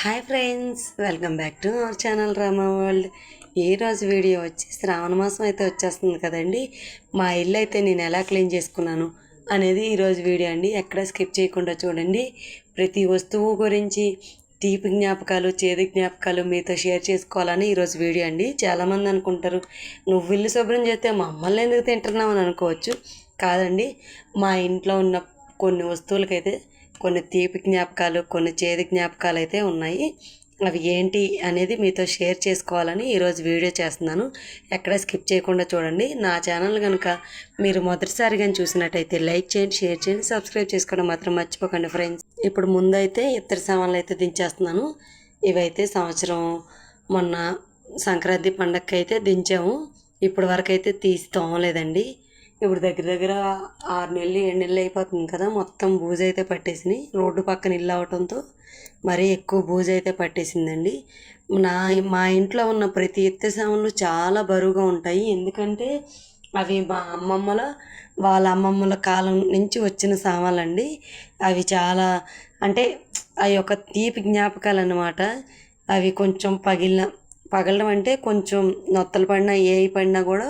Hi friends welcome back to our channel Rama world. ఈరోజు రోజు video వచ్చి శ్రావణ మాసం అయితే వచ్చేస్తుంది కదండి. మా ఇల్లు అయితే నేను ఎలా క్లీన్ చేసుకున్నాను అనేది ఈరోజు వీడియో అండి. ఎక్కడ స్కిప్ చేయకుండా చూడండి. ప్రతి వస్తువు గురించి తీపి జ్ఞాపకాలు చేదు జ్ఞాపకాలు మీతో షేర్ చేసుకోవాలని ఈరోజు వీడియో అండి. చాలామంది అనుకుంటారు నువ్వు ఇల్లు శుభ్రం చేస్తే మమ్మల్ని ఎందుకు తింటున్నావు? అని అనుకోవచ్చు. కాదండి మా ఇంట్లో ఉన్న కొన్ని వస్తువులకైతే కొన్ని తీపి జ్ఞాపకాలు కొన్ని చేదు జ్ఞాపకాలు అయితే ఉన్నాయి. అవి ఏంటి అనేది మీతో షేర్ చేసుకోవాలని ఈరోజు వీడియో చేస్తున్నాను. ఎక్కడ స్కిప్ చేయకుండా చూడండి. నా ఛానల్ కనుక మీరు మొదటిసారిగా చూసినట్టయితే లైక్ చేయండి షేర్ చేయండి సబ్స్క్రైబ్ చేసుకోవడం మాత్రం మర్చిపోకండి ఫ్రెండ్స్. ఇప్పుడు ముందైతే ఇతర సామాన్లు అయితే దించేస్తున్నాను. ఇవైతే సంవత్సరం మొన్న సంక్రాంతి పండగకి అయితే దించాము. ఇప్పటి వరకు అయితే తీసి తోమలేదండి. ఇప్పుడు దగ్గర దగ్గర ఆరు నెలలు ఏడు నెలలు అయిపోతుంది కదా మొత్తం బూజు అయితే పట్టేసినాయి. రోడ్డు పక్కన ఇల్లు అవటంతో మరీ ఎక్కువ బూజు అయితే పట్టేసిందండి. నా మా ఇంట్లో ఉన్న ప్రతి ఎత్తు సామాన్లు చాలా బరువుగా ఉంటాయి. ఎందుకంటే అవి మా అమ్మమ్మల వాళ్ళ అమ్మమ్మల కాలం నుంచి వచ్చిన సామాన్లండి. అవి చాలా అంటే అవి ఒక తీపి జ్ఞాపకాలు అన్నమాట అవి కొంచెం పగిలిన పగలడం అంటే కొంచెం నొత్తలు పడినా ఏ పడినా కూడా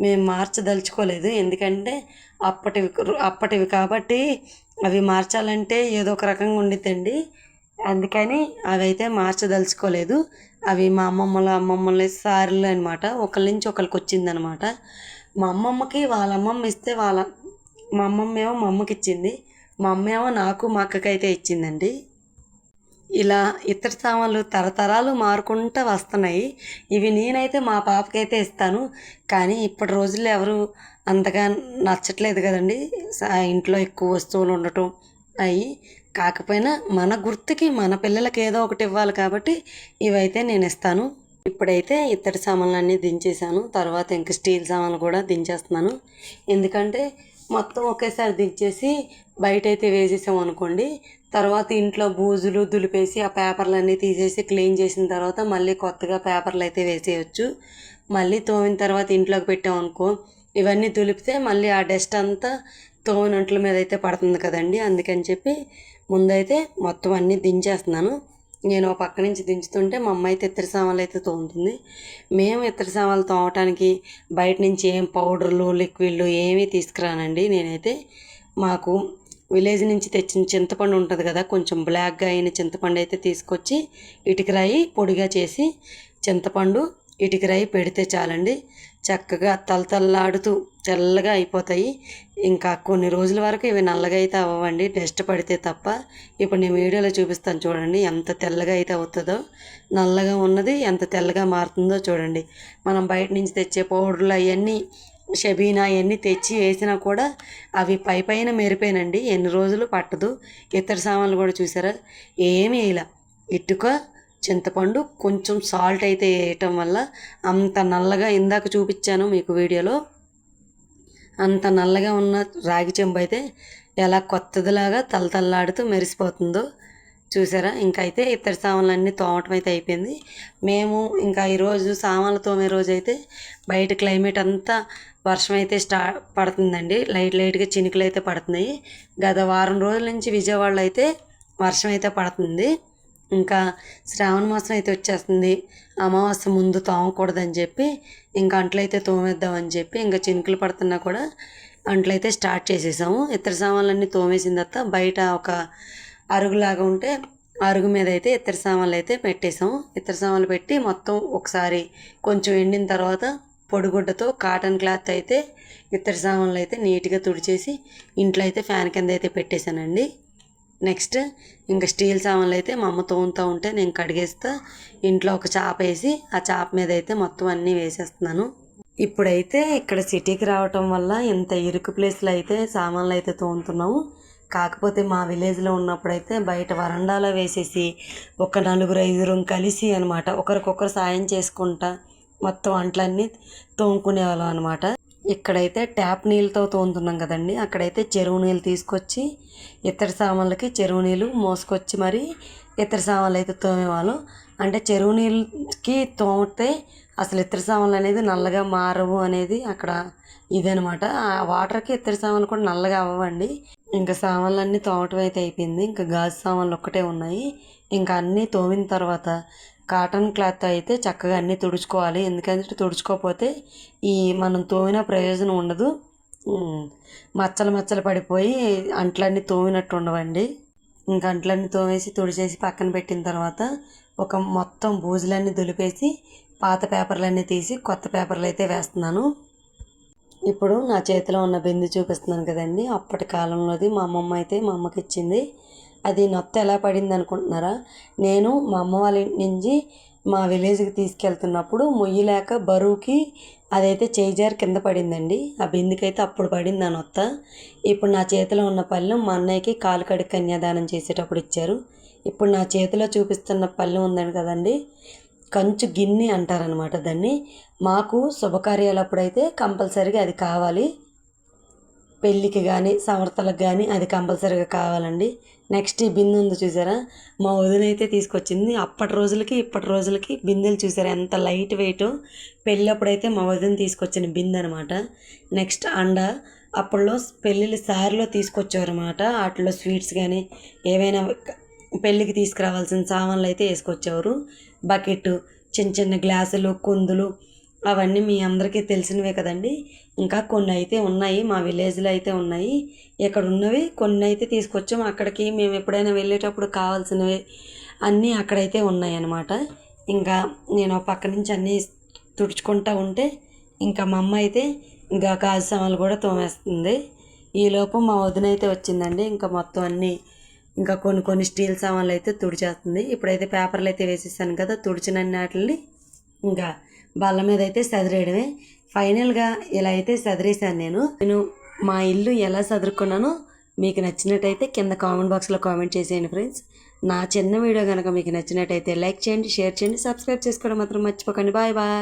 మేము మార్చదలుచుకోలేదు. ఎందుకంటే అప్పటివి అప్పటివి కాబట్టి అవి మార్చాలంటే ఏదో ఒక రకంగా ఉండిద్దండి. అందుకని అవి అయితే మార్చదలుచుకోలేదు. అవి మా అమ్మమ్మల అమ్మమ్మల సార్లు అనమాట ఒకరి నుంచి ఒకరికి వచ్చిందనమాట మా అమ్మమ్మకి వాళ్ళ అమ్మమ్మ ఇస్తే వాళ్ళ మా అమ్మమ్మ ఏమో మా అమ్మకి ఇచ్చింది. మా అమ్మ ఏమో నాకు మా అక్కకైతే ఇచ్చిందండి. ఇలా ఇతర సామాన్లు తరతరాలు మారుకుంటూ వస్తున్నాయి. ఇవి నేనైతే మా పాపకైతే ఇస్తాను. కానీ ఇప్పటి రోజుల్లో ఎవరు అంతగా నచ్చట్లేదు కదండి. ఇంట్లో ఎక్కువ వస్తువులు ఉండటం అవి కాకపోయినా మన గుర్తుకి మన పిల్లలకి ఏదో ఒకటి ఇవ్వాలి కాబట్టి ఇవైతే నేను ఇస్తాను. ఇప్పుడైతే ఇత్తడి సామాన్లు అన్నీ దించేసాను తర్వాత ఇంక స్టీల్ సామాన్లు కూడా దించేస్తున్నాను. ఎందుకంటే మొత్తం ఒకేసారి దించేసి బయట అయితే వేసేసాం అనుకోండి. తర్వాత ఇంట్లో బూజులు దులిపేసి ఆ పేపర్లన్నీ తీసేసి క్లీన్ చేసిన తర్వాత మళ్ళీ కొత్తగా పేపర్లు అయితే వేసేయచ్చు. మళ్ళీ తోమిన తర్వాత ఇంట్లోకి పెట్టాం అనుకో ఇవన్నీ దులిపితే మళ్ళీ ఆ డస్ట్ అంతా తోమినంట్ల మీద అయితే పడుతుంది కదండి. అందుకని చెప్పి ముందైతే మొత్తం అన్నీ దించేస్తున్నాను. నేను ఒక పక్క నుంచి దించుతుంటే మా అమ్మ అయితే ఇత్తడి సామాన్లు అయితే తోముతుంది. మేము ఇత్తడి సామాన్లు తోమటానికి బయట నుంచి ఏం పౌడర్లు లిక్విడ్లు ఏమీ తీసుకురానండి. నేనైతే మాకు విలేజ్ నుంచి తెచ్చిన చింతపండు ఉంటుంది కదా కొంచెం బ్లాక్గా అయిన చింతపండు అయితే తీసుకొచ్చి ఇటుకరాయి పొడిగా చేసి చింతపండు ఇటుకరాయి పెడితే చాలండి. చక్కగా తలతల్లాడుతూ తెల్లగా అయిపోతాయి. ఇంకా కొన్ని రోజుల వరకు ఇవి నల్లగా అయితే అవ్వండి టెస్ట్ పడితే తప్ప. ఇప్పుడు నేను వీడియోలో చూపిస్తాను చూడండి ఎంత తెల్లగా అయితే అవుతుందో. నల్లగా ఉన్నది ఎంత తెల్లగా మారుతుందో చూడండి. మనం బయట నుంచి తెచ్చే పౌడర్లు అవన్నీ షబీనా అవన్నీ తెచ్చి వేసినా కూడా అవి పై పైన మెరిపోయినండి. ఎన్ని రోజులు పట్టదు. ఇతర సామాన్లు కూడా చూసారా? ఏమీ ఇలా ఇటుక చింతపండు కొంచెం సాల్ట్ అయితే వేయటం వల్ల అంత నల్లగా ఇందాక చూపించాను మీకు వీడియోలో. అంత నల్లగా ఉన్న రాగి చెంబు అయితే ఎలా కొత్తదిలాగా తలతల్లాడుతూ మెరిసిపోతుందో చూసారా? ఇంకా అయితే ఇతర సామాన్లు అన్నీ తోమటం అయితే అయిపోయింది. మేము ఇంకా ఈరోజు సామాన్లు తోమే రోజు అయితే బయట క్లైమేట్ అంతా వర్షం అయితే స్టా పడుతుందండి. లైట్ లైట్గా చినుకులు అయితే పడుతున్నాయి. గత వారం రోజుల నుంచి విజయవాడలో అయితే వర్షం అయితే పడుతుంది. ఇంకా శ్రావణ మాసం అయితే వచ్చేస్తుంది. అమావాస్య ముందు తోమకూడదని చెప్పి ఇంకా అంట్లయితే తోమేద్దామని చెప్పి ఇంకా చినుకులు పడుతున్నా కూడా అంట్లయితే స్టార్ట్ చేసేసాము. ఇతర సామాన్లన్నీ తోమేసిన తర్వాత బయట ఒక అరుగులాగా ఉంటే అరుగు మీద అయితే ఇతర సామాన్లు అయితే పెట్టేసాము. ఇతర సామాన్లు పెట్టి మొత్తం ఒకసారి కొంచెం ఎండిన తర్వాత పొడిగుడ్డతో కాటన్ క్లాత్ అయితే ఇతర సామాన్లు అయితే నీట్గా తుడిచేసి ఇంట్లో అయితే ఫ్యాన్ కింద అయితే పెట్టేశానండి. నెక్స్ట్ ఇంకా స్టీల్ సామాన్లు అయితే మా అమ్మ తోముతూ ఉంటే నేను కడిగేస్తా. ఇంట్లో ఒక చాప వేసి ఆ చాప మీద అయితే మొత్తం అన్నీ వేసేస్తున్నాను. ఇప్పుడైతే ఇక్కడ సిటీకి రావటం వల్ల ఇంత ఇరుకు ప్లేస్లో అయితే సామాన్లు అయితే తోముతున్నాము. కాకపోతే మా విలేజ్లో ఉన్నప్పుడైతే బయట వరండాలో వేసేసి ఒక నలుగురు ఐదుగురం కలిసి అనమాట ఒకరికొకరు సాయం చేసుకుంటా మొత్తం అంట్లన్నీ తోముకునేవాళ్ళం అనమాట. ఇక్కడైతే ట్యాప్ నీళ్ళతో తోముతున్నాం కదండి. అక్కడైతే చెరువు నీళ్ళు తీసుకొచ్చి ఇతర సామాన్లకి చెరువు నీళ్ళు మోసుకొచ్చి మరి ఇతర సామాన్లు అయితే తోమేవాళ్ళం. అంటే చెరువు నీళ్ళకి తోమితే అసలు ఇతర సామాన్లు అనేది నల్లగా మారవు అనేది అక్కడ ఇదనమాట ఆ వాటర్కి ఇతర సామాన్లు కూడా నల్లగా అవ్వండి ఇంకా సామాన్లు అన్నీ తోమటం అయితే అయిపోయింది. ఇంకా గాజు సామాన్లు ఒక్కటే ఉన్నాయి. ఇంకా అన్నీ తోమిన తర్వాత కాటన్ క్లాత్ అయితే చక్కగా అన్నీ తుడుచుకోవాలి. ఎందుకంటే తుడుచుకోకపోతే ఈ మనం తోమిన ప్రయోజనం ఉండదు. మచ్చలు మచ్చలు పడిపోయి అంట్లన్నీ తోమినట్టు ఉండవండి. ఇంకా అంట్లన్నీ తోమేసి తుడిచేసి పక్కన పెట్టిన తర్వాత ఒక మొత్తం బూజులన్నీ దులిపేసి పాత పేపర్లన్నీ తీసి కొత్త పేపర్లు అయితే వేస్తున్నాను. ఇప్పుడు నా చేతిలో ఉన్న బిందు చూపిస్తున్నాను కదండి. అప్పటి కాలంలోది మా అమ్మమ్మ అయితే మా అమ్మకి ఇచ్చింది. అది నొత్త ఎలా పడింది అనుకుంటున్నారా? నేను మా అమ్మ వాళ్ళ ఇంటి నుంచి మా విలేజ్కి తీసుకెళ్తున్నప్పుడు మొయ్యి లేక బరువుకి అదైతే చేయిజారు కింద పడిందండి. ఆ బిందుకైతే అప్పుడు పడింది ఆ నొత్త. ఇప్పుడు నా చేతిలో ఉన్న పళ్ళెం మా అన్నయ్యకి కాలు కడి కన్యాదానం చేసేటప్పుడు ఇచ్చారు. ఇప్పుడు నా చేతిలో చూపిస్తున్న పళ్ళెం ఉందండి కదండి కంచు గిన్నె అంటారనమాట దాన్ని. మాకు శుభకార్యాలప్పుడైతే కంపల్సరీగా అది కావాలి. పెళ్ళికి కానీ సమర్థలకు కానీ అది కంపల్సరీగా కావాలండి. నెక్స్ట్ ఈ బిందె ఉంది చూసారా? మా వదినైతే తీసుకొచ్చింది. అప్పటి రోజులకి ఇప్పటి రోజులకి బిందెలు చూసారా? ఎంత లైట్ వెయిట్ పెళ్ళప్పుడైతే మా వదిన తీసుకొచ్చిన బిందె అనమాట నెక్స్ట్ అండ అప్పట్లో పెళ్ళిళ్ళ సారిలో తీసుకొచ్చారు అనమాట వాటిలో స్వీట్స్ కానీ ఏవైనా పెళ్ళికి తీసుకురావాల్సిన సామాన్లు అయితే వేసుకొచ్చేవారు. బకెట్ చిన్న చిన్న గ్లాసులు కుందులు అవన్నీ మీ అందరికీ తెలిసినవే కదండి. ఇంకా కొన్ని అయితే ఉన్నాయి మా విలేజ్లో అయితే ఉన్నాయి. ఇక్కడ ఉన్నవి? కొన్ని అయితే తీసుకొచ్చాము అక్కడికి మేము ఎప్పుడైనా వెళ్ళేటప్పుడు కావాల్సినవి అన్నీ అక్కడైతే ఉన్నాయి అన్నమాట ఇంకా నేను పక్క నుంచి అన్నీ తుడుచుకుంటా ఉంటే ఇంకా మా అమ్మ అయితే ఇంకా గాజు సామాన్లు కూడా తోమేస్తుంది. ఈలోపు మా వదిన అయితే వచ్చిందండి. ఇంకా మొత్తం అన్నీ ఇంకా కొన్ని కొన్ని స్టీల్ సామాన్లు అయితే తుడిచేస్తుంది. ఇప్పుడైతే పేపర్లు అయితే వేసేసాను కదా తుడిచిన వాటిని ఇంకా బల్ల మీద అయితే సదిరేయడమే. ఫైనల్గా ఇలా అయితే సదిరేశాను నేను. నేను మా ఇల్లు ఎలా సదురుకున్నానో మీకు నచ్చినట్టయితే కింద కామెంట్ బాక్స్లో కామెంట్ చేసేయండి ఫ్రెండ్స్. నా చిన్న వీడియో కనుక మీకు నచ్చినట్టయితే లైక్ చేయండి షేర్ చేయండి సబ్స్క్రైబ్ చేసుకోవడం మాత్రం మర్చిపోకండి. Bye bye.